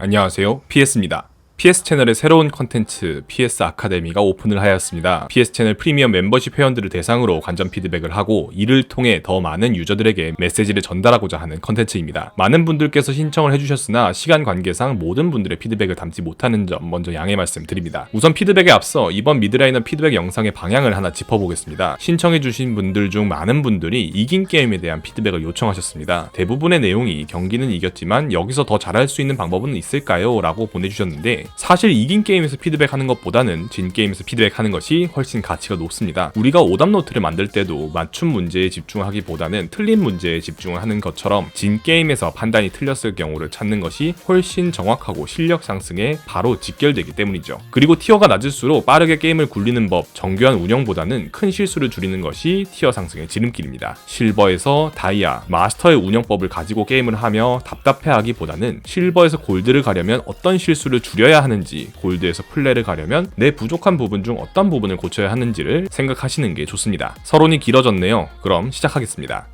안녕하세요. PS입니다. PS 채널의 새로운 컨텐츠 PS 아카데미가 오픈을 하였습니다. PS 채널 프리미엄 멤버십 회원들을 대상으로 관전 피드백을 하고 이를 통해 더 많은 유저들에게 메시지를 전달하고자 하는 컨텐츠입니다. 많은 분들께서 신청을 해주셨으나 시간 관계상 모든 분들의 피드백을 담지 못하는 점 먼저 양해 말씀드립니다. 우선 피드백에 앞서 이번 미드라이너 피드백 영상의 방향을 하나 짚어보겠습니다. 신청해주신 분들 중 많은 분들이 이긴 게임에 대한 피드백을 요청하셨습니다. 대부분의 내용이 경기는 이겼지만 여기서 더 잘할 수 있는 방법은 있을까요? 라고 보내주셨는데 사실 이긴 게임에서 피드백하는 것보다는 진 게임에서 피드백하는 것이 훨씬 가치가 높습니다. 우리가 오답 노트를 만들 때도 맞춤 문제에 집중하기보다는 틀린 문제에 집중을 하는 것처럼 진 게임에서 판단이 틀렸을 경우를 찾는 것이 훨씬 정확하고 실력 상승에 바로 직결되기 때문이죠. 그리고 티어가 낮을수록 빠르게 게임을 굴리는 법, 정교한 운영보다는 큰 실수를 줄이는 것이 티어 상승의 지름길입니다. 실버에서 다이아, 마스터의 운영법을 가지고 게임을 하며 답답해하기보다는 실버에서 골드를 가려면 어떤 실수를 줄여야 하는지, 골드에서 플레를 가려면 내 부족한 부분 중 어떤 부분을 고쳐야 하는지를 생각하시는 게 좋습니다. 서론이 길어졌네요. 그럼 시작하겠습니다.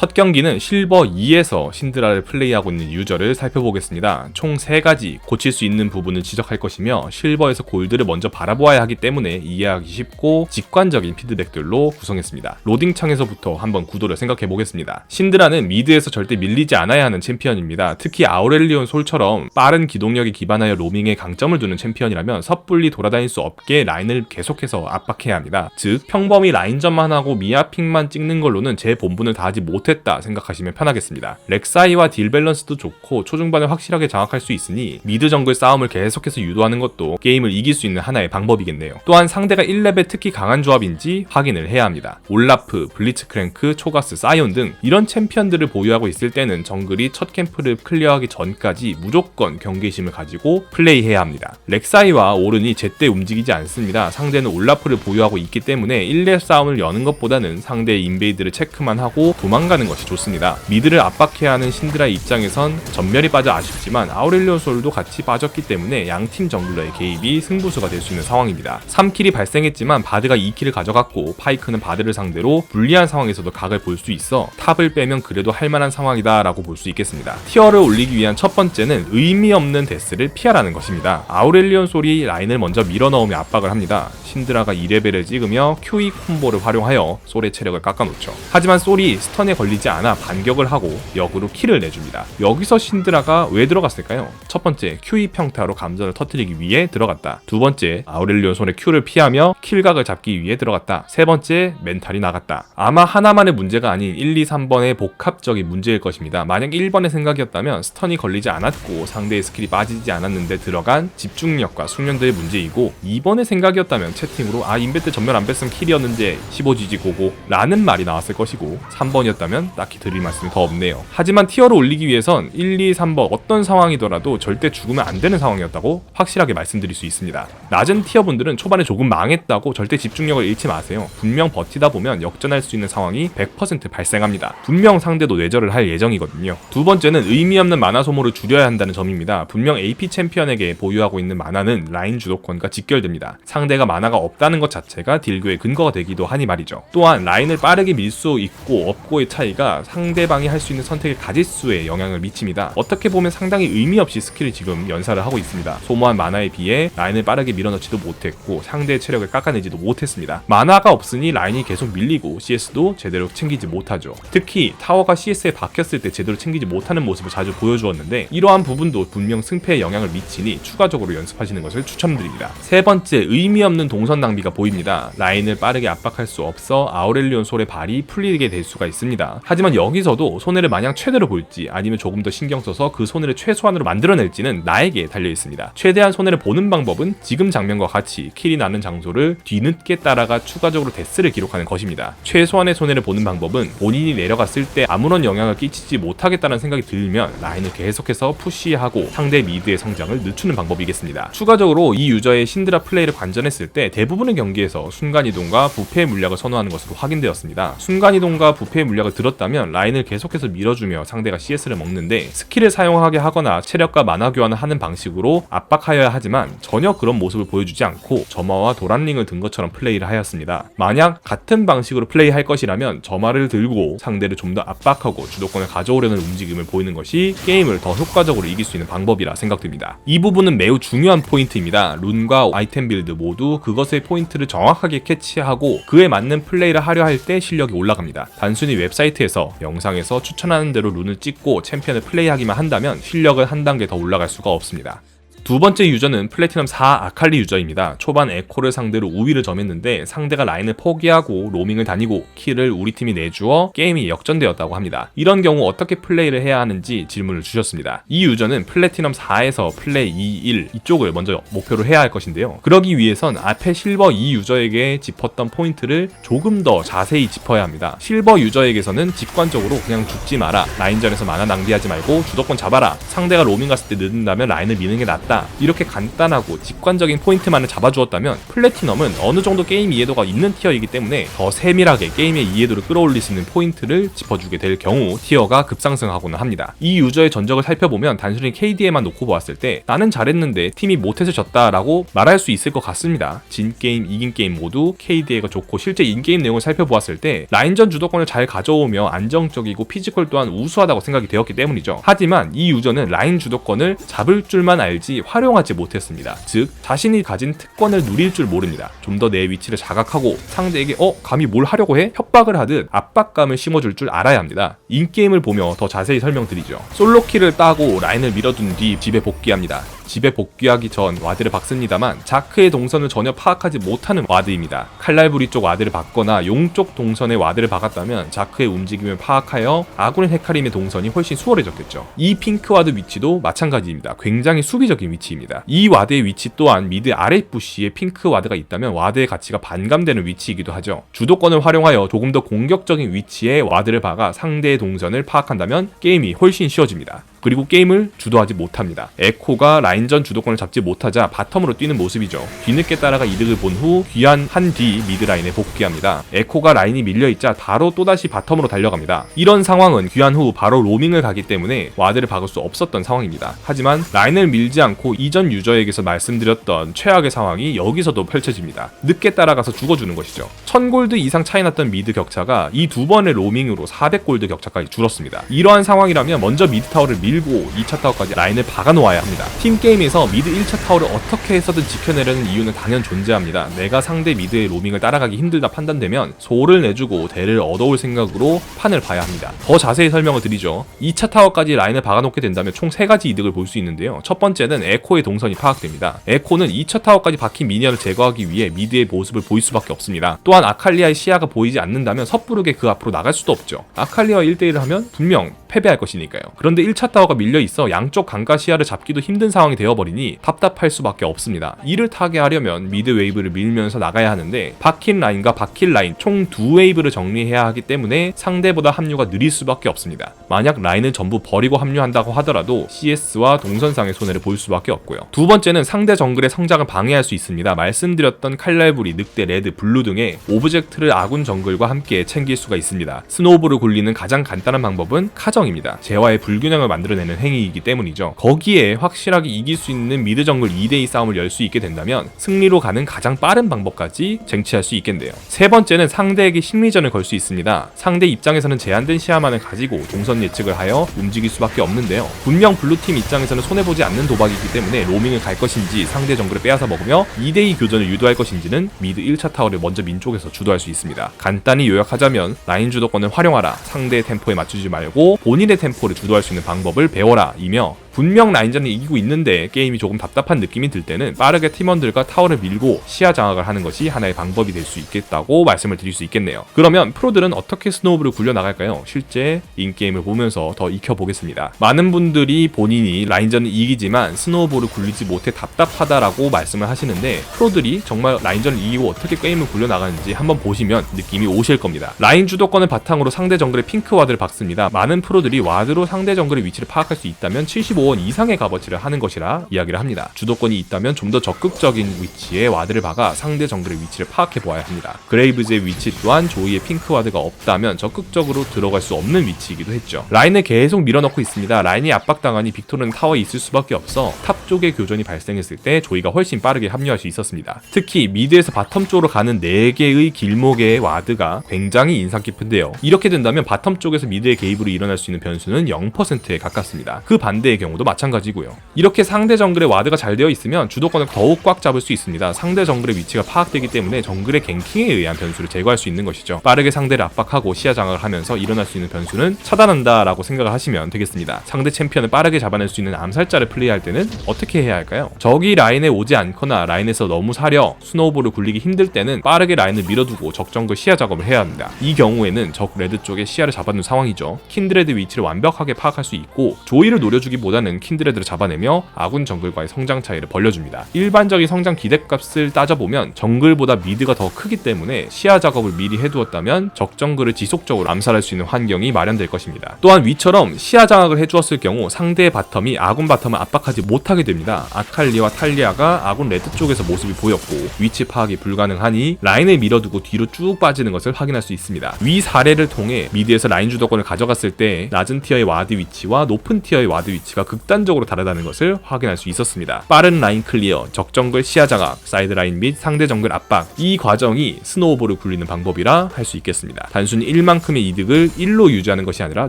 첫 경기는 실버 2에서 신드라를 플레이하고 있는 유저를 살펴보겠습니다. 총 3가지 고칠 수 있는 부분을 지적할 것이며 실버에서 골드를 먼저 바라보아야 하기 때문에 이해하기 쉽고 직관적인 피드백들로 구성했습니다. 로딩 창에서부터 한번 구도를 생각해 보겠습니다. 신드라는 미드에서 절대 밀리지 않아야 하는 챔피언입니다. 특히 아우렐리온 솔처럼 빠른 기동력에 기반하여 로밍에 강점을 두는 챔피언이라면 섣불리 돌아다닐 수 없게 라인을 계속해서 압박해야 합니다. 즉 평범히 라인전만 하고 미아픽만 찍는 걸로는 제 본분을 다하지 못해 못했다 생각하시면 편하겠습니다. 렉사이와 딜 밸런스도 좋고 초중반을 확실하게 장악할 수 있으니 미드 정글 싸움을 계속해서 유도하는 것도 게임을 이길 수 있는 하나의 방법이겠네요. 또한 상대가 1레벨 특히 강한 조합인지 확인을 해야 합니다. 올라프, 블리츠크랭크, 초가스, 사이온 등 이런 챔피언들을 보유하고 있을 때는 정글이 첫 캠프를 클리어하기 전까지 무조건 경계심을 가지고 플레이해야 합니다. 렉사이와 오른이 제때 움직이지 않습니다. 상대는 올라프를 보유하고 있기 때문에 1렙 싸움을 여는 것보다는 상대의 인베이드를 체크만 하고 도망가는 하는 것이 좋습니다. 미드를 압박해야 하는 신드라의 입장에선 전멸이 빠져 아쉽지만 아우렐리온 솔도 같이 빠졌기 때문에 양팀 정글러의 개입이 승부수가 될 수 있는 상황입니다. 3킬이 발생했지만 바드가 2킬을 가져갔고 파이크는 바드를 상대로 불리한 상황에서도 각을 볼 수 있어 탑을 빼면 그래도 할만한 상황이다 라고 볼 수 있겠습니다. 티어를 올리기 위한 첫 번째는 의미 없는 데스를 피하라는 것입니다. 아우렐리온 솔이 라인을 먼저 밀어넣으며 압박을 합니다. 신드라가 2레벨을 찍으며 QE 콤보를 활용하여 솔의 체력을 깎아놓죠. 하지만 솔이 스턴에 걸 리지 않아 반격을 하고 역으로 킬을 내줍니다. 여기서 신드라가 왜 들어갔을까요? 첫 번째, QE 평타로 감전을 터뜨리기 위해 들어갔다. 두 번째, 아우렐리온 손의 Q를 피하며 킬각을 잡기 위해 들어갔다. 세 번째, 멘탈이 나갔다. 아마 하나만의 문제가 아닌 1, 2, 3번의 복합적인 문제일 것입니다. 만약 1번의 생각이었다면 스턴이 걸리지 않았고 상대의 스킬이 빠지지 않았는데 들어간 집중력과 숙련도의 문제이고 2번의 생각이었다면 채팅으로 아 인베 때 전멸 안 뺐으면 킬이었는데 15GG 고고 라는 말이 나왔을 것이고 3번이었다면 있다면 딱히 드릴 말씀이 더 없네요. 하지만 티어를 올리기 위해선 1, 2, 3번 어떤 상황이더라도 절대 죽으면 안 되는 상황이었다고 확실하게 말씀드릴 수 있습니다. 낮은 티어분들은 초반에 조금 망했다고 절대 집중력을 잃지 마세요. 분명 버티다 보면 역전할 수 있는 상황이 100% 발생합니다. 분명 상대도 뇌절을 할 예정이거든요. 두 번째는 의미 없는 만화 소모를 줄여야 한다는 점입니다. 분명 AP 챔피언에게 보유하고 있는 만화는 라인 주도권과 직결됩니다. 상대가 만화가 없다는 것 자체가 딜교의 근거가 되기도 하니 말이죠. 또한 라인을 빠르게 밀 수 있고 없고의 차이 가 상대방이 할 수 있는 선택의 가짓수에 영향을 미칩니다. 어떻게 보면 상당히 의미 없이 스킬을 지금 연사를 하고 있습니다. 소모한 만화에 비해 라인을 빠르게 밀어넣지도 못했고 상대의 체력을 깎아내지도 못했습니다. 만화가 없으니 라인이 계속 밀리고 CS도 제대로 챙기지 못하죠. 특히 타워가 CS에 박혔을 때 제대로 챙기지 못하는 모습을 자주 보여주었는데 이러한 부분도 분명 승패에 영향을 미치니 추가적으로 연습하시는 것을 추천드립니다. 세 번째 의미 없는 동선 낭비가 보입니다. 라인을 빠르게 압박할 수 없어 아우렐리온 솔의 발이 풀리게 될 수가 있습니다. 하지만 여기서도 손해를 마냥 최대로 볼지 아니면 조금 더 신경 써서 그 손해를 최소한으로 만들어낼지는 나에게 달려 있습니다. 최대한 손해를 보는 방법은 지금 장면과 같이 킬이 나는 장소를 뒤늦게 따라가 추가적으로 데스를 기록하는 것입니다. 최소한의 손해를 보는 방법은 본인이 내려갔을 때 아무런 영향을 끼치지 못하겠다는 생각이 들면 라인을 계속해서 푸시하고 상대 미드의 성장을 늦추는 방법이겠습니다. 추가적으로 이 유저의 신드라 플레이를 관전했을 때 대부분의 경기에서 순간이동과 부패 물약을 선호하는 것으로 확인되었습니다. 순간이동과 부패 물약을 들었다면 라인을 계속해서 밀어주며 상대가 CS를 먹는데 스킬을 사용하게 하거나 체력과 만화 교환을 하는 방식으로 압박하여야 하지만 전혀 그런 모습을 보여주지 않고 점화와 도란링을 든 것처럼 플레이를 하였습니다. 만약 같은 방식으로 플레이할 것이라면 점화를 들고 상대를 좀 더 압박하고 주도권을 가져오려는 움직임을 보이는 것이 게임을 더 효과적으로 이길 수 있는 방법이라 생각됩니다. 이 부분은 매우 중요한 포인트입니다. 룬과 아이템 빌드 모두 그것의 포인트를 정확하게 캐치하고 그에 맞는 플레이를 하려 할 때 실력이 올라갑니다. 단순히 웹 사이트에서 영상에서 추천하는 대로 룬을 찍고 챔피언을 플레이하기만 한다면 실력은 한 단계 더 올라갈 수가 없습니다. 두 번째 유저는 플래티넘 4 아칼리 유저입니다. 초반 에코를 상대로 우위를 점했는데 상대가 라인을 포기하고 로밍을 다니고 킬을 우리 팀이 내주어 게임이 역전되었다고 합니다. 이런 경우 어떻게 플레이를 해야 하는지 질문을 주셨습니다. 이 유저는 플래티넘 4에서 플레이 2, 1 이쪽을 먼저 목표로 해야 할 것인데요. 그러기 위해선 앞에 실버 2 유저에게 짚었던 포인트를 조금 더 자세히 짚어야 합니다. 실버 유저에게서는 직관적으로 그냥 죽지 마라. 라인전에서 만화 낭비하지 말고 주도권 잡아라. 상대가 로밍 갔을 때 늦는다면 라인을 미는 게 낫다. 이렇게 간단하고 직관적인 포인트만을 잡아주었다면 플래티넘은 어느 정도 게임 이해도가 있는 티어이기 때문에 더 세밀하게 게임의 이해도를 끌어올릴 수 있는 포인트를 짚어주게 될 경우 티어가 급상승하고는 합니다. 이 유저의 전적을 살펴보면 단순히 KD에만 놓고 보았을 때 나는 잘했는데 팀이 못해서 졌다라고 말할 수 있을 것 같습니다. 진 게임, 이긴 게임 모두 KDA가 좋고 실제 인게임 내용을 살펴보았을 때 라인전 주도권을 잘 가져오며 안정적이고 피지컬 또한 우수하다고 생각이 되었기 때문이죠. 하지만 이 유저는 라인 주도권을 잡을 줄만 알지 활용하지 못했습니다. 즉 자신이 가진 특권을 누릴 줄 모릅니다. 좀 더 내 위치를 자각하고 상대에게 어 감히 뭘 하려고 해? 협박을 하듯 압박감을 심어줄 줄 알아야 합니다. 인게임을 보며 더 자세히 설명드리죠. 솔로키를 따고 라인을 밀어둔 뒤 집에 복귀합니다. 집에 복귀하기 전 와드를 박습니다만 자크의 동선을 전혀 파악하지 못하는 와드입니다. 칼날부리 쪽 와드를 박거나 용 쪽 동선에 와드를 박았다면 자크의 움직임을 파악하여 아군의 헤카림의 동선이 훨씬 수월해졌겠죠. 이 핑크 와드 위치도 마찬가지입니다. 굉장히 수비적인 위치입니다. 이 와드의 위치 또한 미드 아래 부시에 핑크 와드가 있다면 와드의 가치가 반감되는 위치이기도 하죠. 주도권을 활용하여 조금 더 공격적인 위치에 와드를 박아 상대의 동선을 파악한다면 게임이 훨씬 쉬워집니다. 그리고 게임을 주도하지 못합니다. 에코가 라인전 주도권을 잡지 못하자 바텀으로 뛰는 모습이죠. 뒤늦게 따라가 이득을 본 후 귀환한 뒤 미드라인에 복귀합니다. 에코가 라인이 밀려있자 바로 또다시 바텀으로 달려갑니다. 이런 상황은 귀환 후 바로 로밍을 가기 때문에 와드를 박을 수 없었던 상황입니다. 하지만 라인을 밀지 않고 이전 유저에게서 말씀드렸던 최악의 상황이 여기서도 펼쳐집니다. 늦게 따라가서 죽어주는 것이죠. 1000골드 이상 차이 났던 미드 격차가 이 두 번의 로밍으로 400골드 격차까지 줄었습니다. 이러한 상황이라면 먼저 미드 타워를 밀고 2차 타워까지 라인을 박아놓아야 합니다. 팀 게임에서 미드 1차 타워를 어떻게 해서든 지켜내려는 이유는 당연 존재합니다. 내가 상대 미드의 로밍을 따라가기 힘들다 판단되면 소를 내주고 대를 얻어올 생각으로 판을 봐야 합니다. 더 자세히 설명을 드리죠. 2차 타워까지 라인을 박아놓게 된다면 총 3가지 이득을 볼 수 있는데요. 첫 번째는 에코의 동선이 파악됩니다. 에코는 2차 타워까지 박힌 미니언을 제거하기 위해 미드의 모습을 보일 수밖에 없습니다. 또한 아칼리아의 시야가 보이지 않는다면 섣부르게 그 앞으로 나갈 수도 없죠. 아칼리아와 1대1을 하면 분명 패배할 것이니까요. 그런데 1차 타워 가 밀려 있어 양쪽 강가 시야를 잡기도 힘든 상황이 되어버리니 답답할 수밖에 없습니다. 이를 타게 하려면 미드 웨이브를 밀면서 나가야 하는데 박힌 라인과 박힐 라인 총 두 웨이브를 정리해야 하기 때문에 상대보다 합류가 느릴 수밖에 없습니다. 만약 라인을 전부 버리고 합류한다고 하더라도 CS와 동선상의 손해를 볼 수밖에 없고요. 두 번째는 상대 정글의 성장을 방해할 수 있습니다. 말씀드렸던 칼날부리, 늑대, 레드, 블루 등의 오브젝트를 아군 정글과 함께 챙길 수가 있습니다. 스노우볼을 굴리는 가장 간단한 방법은 카정입니다. 재화의 불균형을 만들어 내는 행위이기 때문이죠. 거기에 확실하게 이길 수 있는 미드 정글 2대2 싸움을 열 수 있게 된다면 승리로 가는 가장 빠른 방법까지 쟁취할 수 있겠네요. 세 번째는 상대에게 심리전을 걸 수 있습니다. 상대 입장에서는 제한된 시야만을 가지고 동선 예측을 하여 움직일 수밖에 없는데요. 분명 블루팀 입장에서는 손해보지 않는 도박이기 때문에 로밍을 갈 것인지 상대 정글을 빼앗아 먹으며 2대2 교전을 유도할 것인지는 미드 1차 타워를 먼저 민 쪽에서 주도할 수 있습니다. 간단히 요약하자면 라인 주도권을 활용하라, 상대의 템포에 맞추지 말고 본인의 템포를 주도할 수 있는 방법을 배워라. 이며 분명 라인전을 이기고 있는데 게임이 조금 답답한 느낌이 들 때는 빠르게 팀원들과 타워를 밀고 시야 장악을 하는 것이 하나의 방법이 될 수 있겠다고 말씀을 드릴 수 있겠네요. 그러면 프로들은 어떻게 스노우볼을 굴려 나갈까요? 실제 인게임을 보면서 더 익혀보겠습니다. 많은 분들이 본인이 라인전을 이기지만 스노우볼을 굴리지 못해 답답하다라고 말씀을 하시는데 프로들이 정말 라인전을 이기고 어떻게 게임을 굴려 나가는지 한번 보시면 느낌이 오실 겁니다. 라인 주도권을 바탕으로 상대 정글의 핑크 와드를 박습니다. 많은 프로들이 와드로 상대 정글의 위치를 파악할 수 있다면 75 주도권 이상의 값어치를 하는 것이라 이야기를 합니다. 주도권이 있다면 좀 더 적극적인 위치에 와드를 박아 상대 정글의 위치를 파악해 보아야 합니다. 그레이브즈의 위치 또한 조이의 핑크 와드가 없다면 적극적으로 들어갈 수 없는 위치이기도 했죠. 라인을 계속 밀어넣고 있습니다. 라인이 압박당하니 빅토르는 타워에 있을 수밖에 없어 탑 쪽의 교전이 발생했을 때 조이가 훨씬 빠르게 합류할 수 있었습니다. 특히 미드에서 바텀 쪽으로 가는 4개의 길목의 와드가 굉장히 인상 깊은데요. 이렇게 된다면 바텀 쪽에서 미드의 개입으로 일어날 수 있는 변수는 0%에 가깝습니다. 그 반대의 경우 도 마찬가지고요. 이렇게 상대 정글의 와드가 잘 되어 있으면 주도권을 더욱 꽉 잡을 수 있습니다. 상대 정글의 위치가 파악되기 때문에 정글의 갱킹에 의한 변수를 제거할 수 있는 것이죠. 빠르게 상대를 압박하고 시야 장악을 하면서 일어날 수 있는 변수는 차단한다라고 생각을 하시면 되겠습니다. 상대 챔피언을 빠르게 잡아낼 수 있는 암살자를 플레이할 때는 어떻게 해야 할까요? 적이 라인에 오지 않거나 라인에서 너무 사려 스노우볼을 굴리기 힘들 때는 빠르게 라인을 밀어두고 적정글 시야 작업을 해야 합니다. 이 경우에는 적 레드 쪽에 시야를 잡아놓은 상황이죠. 킨드레드 위치를 완벽하게 파악할 수 있고 조이를 노려주기 보다는 킨드레드를 잡아내며 아군 정글과의 성장 차이를 벌려줍니다. 일반적인 성장 기대값을 따져보면 정글보다 미드가 더 크기 때문에 시야 작업을 미리 해두었다면 적 정글을 지속적으로 암살할 수 있는 환경이 마련될 것입니다. 또한 위처럼 시야 장악을 해주었을 경우 상대의 바텀이 아군 바텀을 압박하지 못하게 됩니다. 아칼리와 탈리아가 아군 레드 쪽에서 모습이 보였고 위치 파악이 불가능하니 라인을 밀어두고 뒤로 쭉 빠지는 것을 확인할 수 있습니다. 위 사례를 통해 미드에서 라인 주도권을 가져갔을 때 낮은 티어의 와드 위치와 높은 티어의 와드 위치가 극단적으로 다르다는 것을 확인할 수 있었습니다. 빠른 라인 클리어, 적정글 시야 장악, 사이드 라인 및 상대 정글 압박 이 과정이 스노우볼을 굴리는 방법이라 할 수 있겠습니다. 단순히 1만큼의 이득을 1로 유지하는 것이 아니라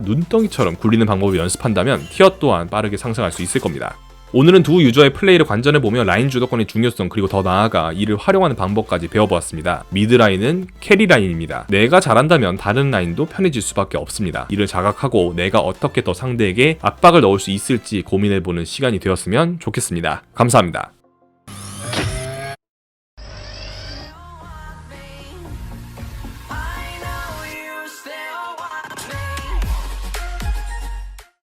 눈덩이처럼 굴리는 방법을 연습한다면 티어 또한 빠르게 상승할 수 있을 겁니다. 오늘은 두 유저의 플레이를 관전해보며 라인 주도권의 중요성 그리고 더 나아가 이를 활용하는 방법까지 배워보았습니다. 미드 라인은 캐리 라인입니다. 내가 잘한다면 다른 라인도 편해질 수밖에 없습니다. 이를 자각하고 내가 어떻게 더 상대에게 압박을 넣을 수 있을지 고민해보는 시간이 되었으면 좋겠습니다. 감사합니다.